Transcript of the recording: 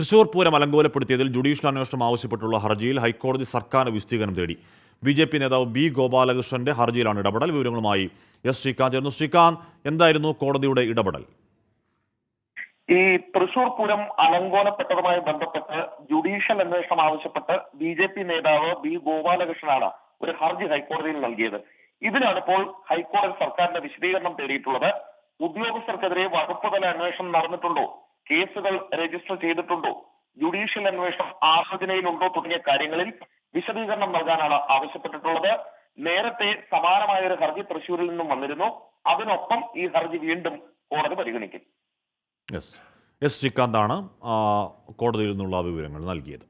Thrissur Pooram അലങ്കോലപ്പെടുത്തിയതിൽ judicial അന്വേഷണം ആവശ്യപ്പെട്ടുള്ള ഹർജിയിൽ ഹൈക്കോടതി സർക്കാർ വിശദീകരണം തേടി. ബി ജെ പി നേതാവ് ബി ഗോപാലകൃഷ്ണന്റെ ഹർജിയിലാണ് ഇടപെടൽ. വിവരങ്ങളുമായി എസ് ശ്രീകാന്ത് ചേർന്നു ശ്രീകാന്ത് എന്തായിരുന്നു കോടതിയുടെ ഇടപെടൽ? ഈ തൃശൂർ പൂരം അലങ്കോലപ്പെട്ടതുമായി ബന്ധപ്പെട്ട് ജുഡീഷ്യൽ അന്വേഷണം ആവശ്യപ്പെട്ട് ബി ജെ പി നേതാവ് ബി ഗോപാലകൃഷ്ണനാണ് ഒരു ഹർജി ഹൈക്കോടതിയിൽ നൽകിയത്. ഇതിനാണ് ഇപ്പോൾ ഹൈക്കോടതി സർക്കാരിന്റെ വിശദീകരണം തേടിയിട്ടുള്ളത്. ഉദ്യോഗസ്ഥർക്കെതിരെ വകുപ്പ് തല അന്വേഷണം നടന്നിട്ടുണ്ടോ? കേസുകൾ രജിസ്റ്റർ ചെയ്തിട്ടുണ്ടോ? ജുഡീഷ്യൽ അന്വേഷണം ആലോചനയിലുണ്ടോ തുടങ്ങിയ കാര്യങ്ങളിൽ വിശദീകരണം നൽകാനാണ് ആവശ്യപ്പെട്ടിട്ടുള്ളത്. നേരത്തെ സമാനമായ ഒരു ഹർജി തൃശൂരിൽ നിന്നും വന്നിരുന്നു. അതിനൊപ്പം ഈ ഹർജി വീണ്ടും കോടതി പരിഗണിക്കും. എസ് ശ്രീകാന്താണ് കോടതിയിൽ നിന്നുള്ള വിവരങ്ങൾ നൽകിയത്.